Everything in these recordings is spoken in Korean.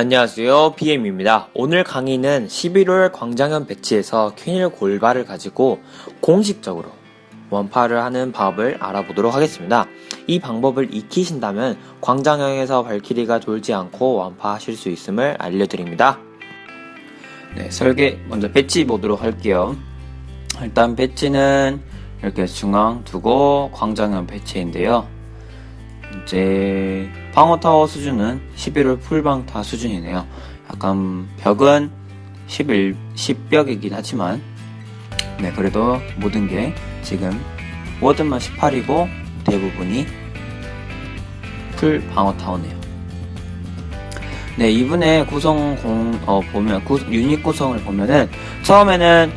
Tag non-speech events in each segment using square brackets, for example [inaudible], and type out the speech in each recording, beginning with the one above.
안녕하세요. BM입니다. 오늘 강의는 11월 광장현 배치에서 퀸일 골발을 가지고 공식적으로 원파를 하는 방법을 알아보도록 하겠습니다. 이 방법을 익히신다면 광장형에서 발키리가 돌지 않고 완파하실 수 있음을 알려드립니다. 네, 설계 먼저 배치 보도록 할게요. 일단 배치는 이렇게 중앙 두고 광장형 배치인데요. 이제 방어타워 수준은 11월 풀방타 수준이네요. 약간 벽은 11, 10벽이긴 하지만 네 그래도 모든 게 지금 워든만 18이고 대부분이 풀 방어타워네요. 네 이분의 구성 공 어, 보면 구, 유닛 구성을 보면은 처음에는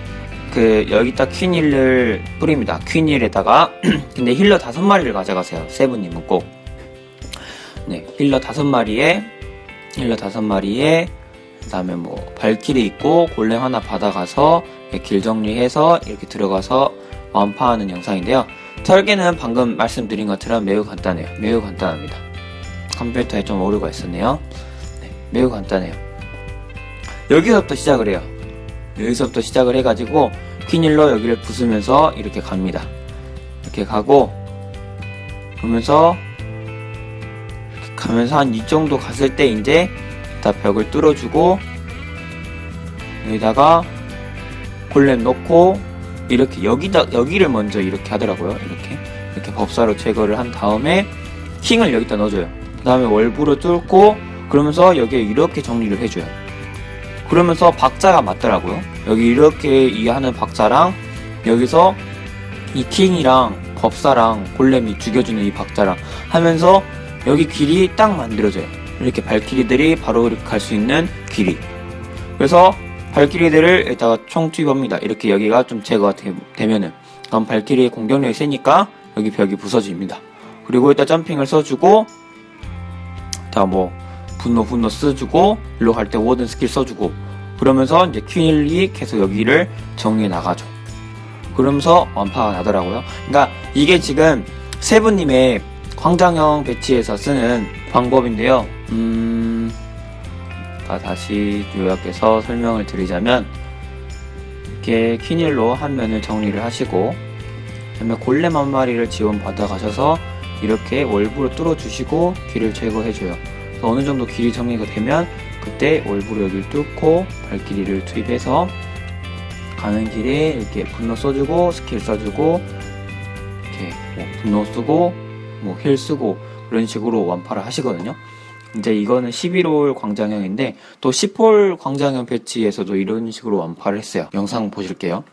그 여기다 퀸힐을 뿌립니다. 퀸힐에다가 [clears throat] 근데 힐러 다섯 마리를 가져가세요. 세븐님은 꼭. 네, 힐러 다섯 마리에 힐러 다섯 마리에 그다음에 뭐 발키리 있고 골렘 하나 받아가서 길 정리해서 이렇게 들어가서 완파하는 영상인데요. 설계는 방금 말씀드린 것처럼 매우 간단해요. 매우 간단합니다. 컴퓨터에 좀 오류가 있었네요. 네, 매우 간단해요. 여기서부터 시작을 해요. 여기서부터 시작을 해가지고 퀸힐러 여기를 부수면서 이렇게 갑니다. 이렇게 가고 그러면서 가면서 한 이 정도 갔을 때 이제 다 벽을 뚫어주고 여기다가 골렘 넣고 이렇게 여기다 여기를 먼저 이렇게 하더라고요. 이렇게 이렇게 법사로 제거를 한 다음에 킹을 여기다 넣어줘요. 그 다음에 월부로 뚫고 그러면서 여기에 이렇게 정리를 해줘요. 그러면서 박자가 맞더라고요. 여기 이렇게 이 하는 박자랑 여기서 이 킹이랑 법사랑 골렘이 죽여주는 이 박자랑 하면서 여기 길이 딱 만들어져요. 이렇게 발키리들이 바로 이렇게 갈수 있는 길이. 그래서 발키리들을 여기다가 총 투입합니다. 이렇게 여기가 좀 제거가 되, 되면은. 그럼 발키리의 공격력이 세니까 여기 벽이 부서집니다. 그리고 일단 점핑을 써주고, 다 뭐, 분노 분노 써주고, 일로 갈 때 워든 스킬 써주고, 그러면서 이제 퀸일이 계속 여기를 정리해 나가죠. 그러면서 완파가 나더라고요. 그러니까 이게 지금 세븐님의 광장형 배치에서 쓰는 방법인데요. 음, 다 다시 요약해서 설명을 드리자면 이렇게 퀸일로 한 면을 정리를 하시고 그다음에 골렘 한 마리를 지원 받아 가셔서 이렇게 월부로 뚫어 주시고 길을 제거해 줘요. 어느 정도 길이 정리가 되면 그때 월부로 여기를 뚫고 발길이를 투입해서 가는 길에 이렇게 분노 써주고 스킬 써주고 이렇게 뭐 분노 쓰고 뭐 힐 쓰고 그런 식으로 완파를 하시거든요. 이제 이거는 11홀 광장형인데 또 10홀 광장형 배치에서도 이런 식으로 완파를 했어요. 영상 보실게요.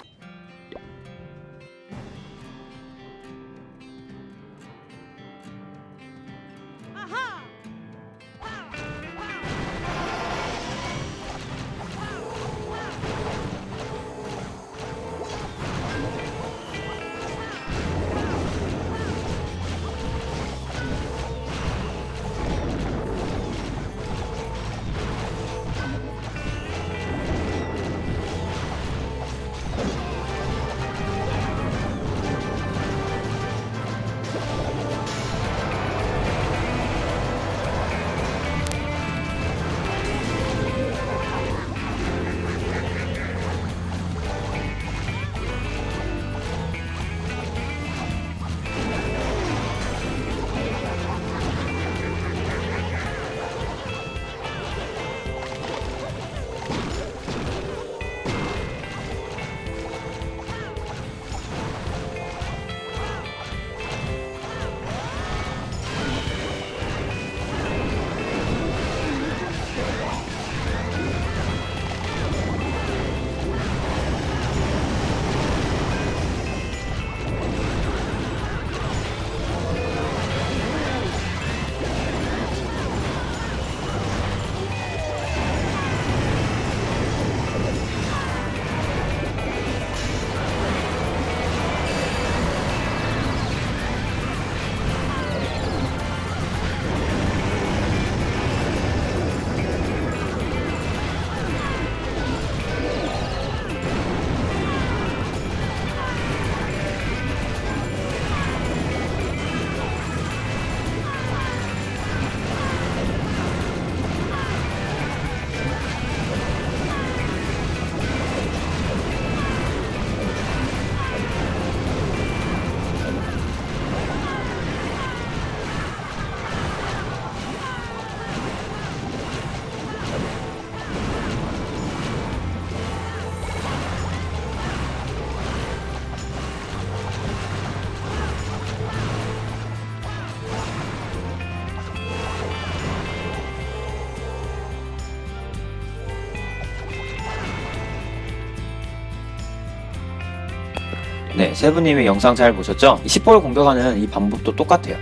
네, 세부님의 영상 잘 보셨죠? 10볼 공격하는 이 방법도 똑같아요.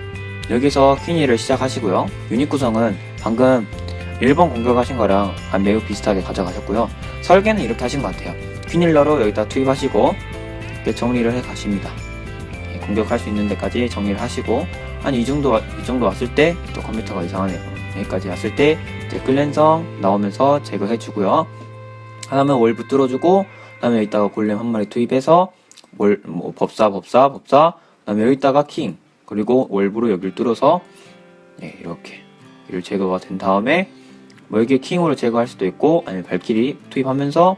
여기서 퀸이를 시작하시고요. 유닛 구성은 방금 1번 공격하신 거랑 아, 매우 비슷하게 가져가셨고요. 설계는 이렇게 하신 것 같아요. 퀸일러로 여기다 투입하시고 정리를 해 가십니다. 예, 공격할 수 있는 데까지 정리를 하시고 한 이 정도 와- 이 정도 왔을 때 또 컴퓨터가 이상하네요. 여기까지 왔을 때 이제 클랜성 나오면서 제거해 주고요. 하나는 월부 뚫어주고 그다음에 여기다가 골렘 한 마리 투입해서 월, 뭐 법사 법사 법사 그 다음에 여기다가 킹. 그리고 월부로 여기를 뚫어서 네, 이렇게 이를 제거가 된 다음에 뭐 여기 킹으로 제거할 수도 있고 아니면 발키리 투입하면서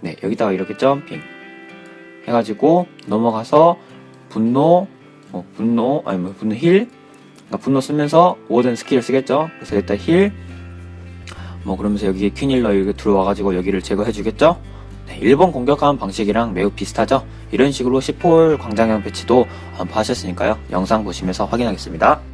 네 여기다가 이렇게 점핑 해가지고 넘어가서 분노 어, 분노 아니면 분노 힐. 그러니까 분노 쓰면서 워든 스킬을 쓰겠죠? 그래서 일단 힐. 뭐 그러면서 여기에 퀸일러 이렇게 들어와가지고 여기를 제거해 주겠죠? 네, 1번 공격하는 방식이랑 매우 비슷하죠 이런 식으로 10홀 광장형 배치도 한번 하셨으니까요. 영상 보시면서 확인하겠습니다